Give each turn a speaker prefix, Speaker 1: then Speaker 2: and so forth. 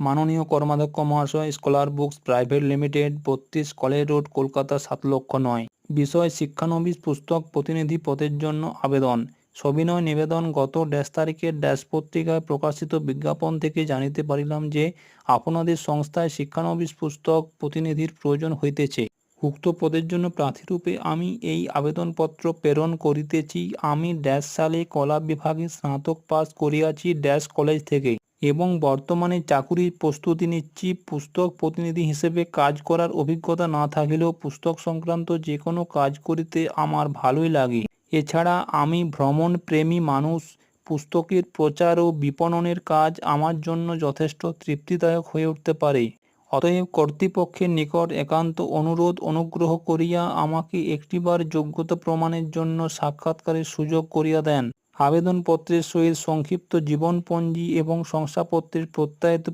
Speaker 1: মাননীয় কর্মাধ্যক্ষ মহাশয়, স্কলার বুকস প্রাইভেট লিমিটেড, বত্রিশ কলেজ রোড, কলকাতা সাত লক্ষ নয়। বিষয় শিক্ষানবিশ পুস্তক প্রতিনিধি পদের জন্য আবেদন। সবিনয় নিবেদন, গত ড্যাশ তারিখের ড্যাশ পত্রিকায় প্রকাশিত বিজ্ঞাপন থেকে জানিতে পারিলাম যে, আপনাদের সংস্থায় শিক্ষানবিশ পুস্তক প্রতিনিধির প্রয়োজন হইতেছে। উক্ত পদের জন্য প্রার্থীরূপে আমি এই আবেদনপত্র প্রেরণ করিতেছি। আমি ড্যাশ সালে কলা বিভাগে স্নাতক পাস করিয়াছি ড্যাশ কলেজ থেকে। এবং বর্তমানে চাকুরির প্রস্তুতি নিচ্ছি। পুস্তক প্রতিনিধি হিসেবে কাজ করার অভিজ্ঞতা না থাকলেও পুস্তক সংক্রান্ত যে কোনো কাজ করিতে আমার ভালোই লাগে। এছাড়া আমি ভ্রমণ প্রেমী মানুষ। পুস্তকের প্রচার ও বিপণনের কাজ আমার জন্য যথেষ্ট তৃপ্তিদায়ক হয়ে উঠতে পারে। অতএব কর্তৃপক্ষের নিকট একান্ত অনুরোধ, অনুগ্রহ করিয়া আমাকে একটিবার যোগ্যতা প্রমাণের জন্য সাক্ষাৎকারের সুযোগ করিয়া দেন। আবেদনপত্রের সহিত সংক্ষিপ্ত জীবনপঞ্জি এবং শংসাপত্রের প্রত্যায়িত